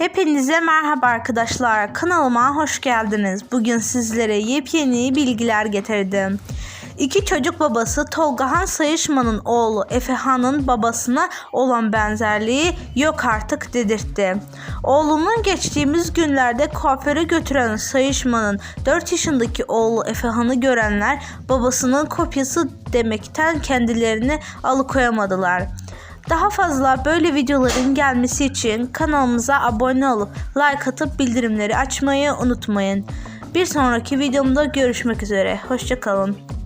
Hepinize merhaba arkadaşlar. Kanalıma hoş geldiniz. Bugün sizlere yepyeni bilgiler getirdim. İki çocuk babası Tolgahan Sayışman'ın oğlu Efehan'ın babasına olan benzerliği yok artık dedirtti. Oğlunun geçtiğimiz günlerde kuaföre götüren Sayışman'ın 4 yaşındaki oğlu Efehan'ı görenler babasının kopyası demekten kendilerini alıkoyamadılar. Daha fazla böyle videoların gelmesi için kanalımıza abone olup like atıp bildirimleri açmayı unutmayın. Bir sonraki videomda görüşmek üzere. Hoşçakalın.